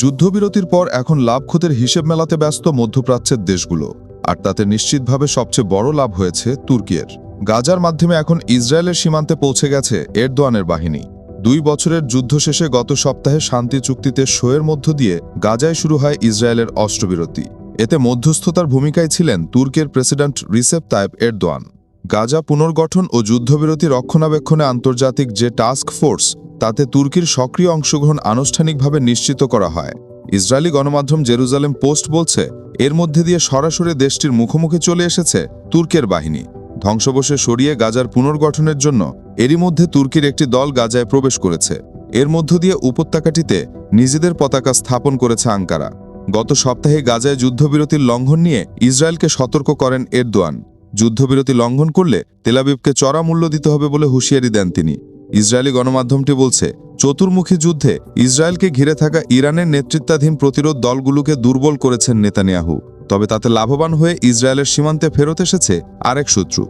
যুদ্ধবিরতির পর এখন লাভ ক্ষতির হিসেব মেলাতে ব্যস্ত মধ্যপ্রাচ্যের দেশগুলো। আর তাতে নিশ্চিতভাবে সবচেয়ে বড় লাভ হয়েছে তুর্কিয়ের গাজার মাধ্যমে এখন ইসরায়েলের সীমান্তে পৌঁছে গেছে এরদোয়ানের বাহিনী। দুই বছরের যুদ্ধ শেষে গত সপ্তাহে শান্তি চুক্তিতে শোয়ের মধ্য দিয়ে গাজায় শুরু হয় ইসরায়েলের অস্ত্রবিরতি। এতে মধ্যস্থতার ভূমিকায় ছিলেন তুর্কের president Recep Tayyip Erdogan. Gaza পুনর্গঠন ও যুদ্ধবিরতি রক্ষণাবেক্ষণে আন্তর্জাতিক যে টাস্ক ফোর্স তাতে তুর্কির সক্রিয় অংশগ্রহণ আনুষ্ঠানিকভাবে নিশ্চিত করা হয়। ইসরায়েলি গণমাধ্যম জেরুজালেম পোস্ট বলছে, এর মধ্যে দিয়ে সরাসরি দেশটির মুখোমুখি চলে এসেছে তুর্কের বাহিনী। ধ্বংসবশে সরিয়ে গাজার পুনর্গঠনের জন্য এরই মধ্যে তুর্কির একটি দল গাজায় প্রবেশ করেছে। এর মধ্য দিয়ে উপত্যকাটিতে নিজেদের পতাকা স্থাপন করেছে আঙ্কারা। গত সপ্তাহে গাজায় যুদ্ধবিরতির লঙ্ঘন নিয়ে ইসরায়েলকে সতর্ক করেন এরদোয়ান। যুদ্ধবিরতি লঙ্ঘন করলে তেলাবিবকে চড়া মূল্য দিতে হবে বলে হুঁশিয়ারি দেন তিনি। ইসরায়েলি গণমাধ্যমটি বলছে, চতুর্মুখী যুদ্ধে ইসরায়েলকে ঘিরে থাকা ইরানের নেতৃত্বাধীন প্রতিরোধ দলগুলোকে দুর্বল করেছেন নেতানিয়াহু। তবে তাতে লাভবান হয়ে ইসরায়েলের সীমান্তে ফেরত এসেছে আরেক শত্রু।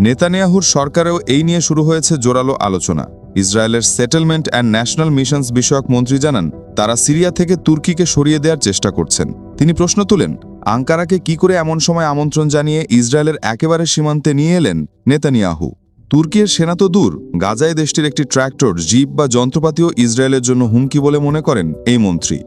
নেতানিয়াহুর সরকারেও এই নিয়ে শুরু হয়েছে জোরালো আলোচনা। ইসরায়েলের সেটেলমেন্ট অ্যান্ড ন্যাশনাল মিশনস বিষয়ক মন্ত্রী জানান, তারা সিরিয়া থেকে তুর্কিকে সরিয়ে দেওয়ার চেষ্টা করছেন। তিনি প্রশ্ন তুলেন, আঙ্কারাকে কি করে এমন সময় আমন্ত্রণ জানিয়ে ইসরায়েলের একেবারে সীমান্তে নিয়ে এলেন নেতানিয়াহু? তুর্কির সেনা তো দূর। গাজায় দেশটির একটি ট্র্যাক্টর, জিপ বা যন্ত্রপাতিও ইসরায়েলের জন্য হুমকি বলে মনে করেন এই মন্ত্রী।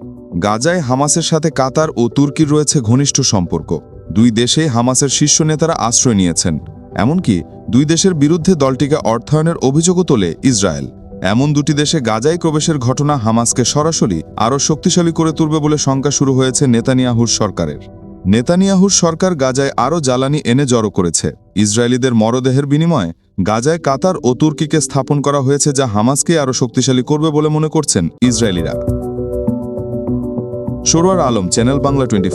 গাজায় হামাসের সাথে কাতার ও তুর্কির রয়েছে ঘনিষ্ঠ সম্পর্ক। দুই দেশে হামাসের শীর্ষ নেতারা আশ্রয় নিয়েছেন। এমনকি দুই দেশের বিরুদ্ধে দলটিকে অর্থায়নের অভিযোগও তোলে ইসরায়েল। এমন দুটি দেশে গাজায় প্রবেশের ঘটনা হামাসকে সরাসরি আরও শক্তিশালী করে তুলবে বলে শঙ্কা শুরু হয়েছে নেতানিয়াহুর সরকারের। নেতানিয়াহুর সরকার গাজায় আরও জ্বালানি এনে জড়ো করেছে। ইসরায়েলিদের মরদেহের বিনিময়ে গাজায় কাতার ও তুর্কিকে স্থাপন করা হয়েছে যা হামাসকে আরও শক্তিশালী করবে বলে মনে করছেন ইসরায়েলিরা। Sarwar Alam, channel Bangla twenty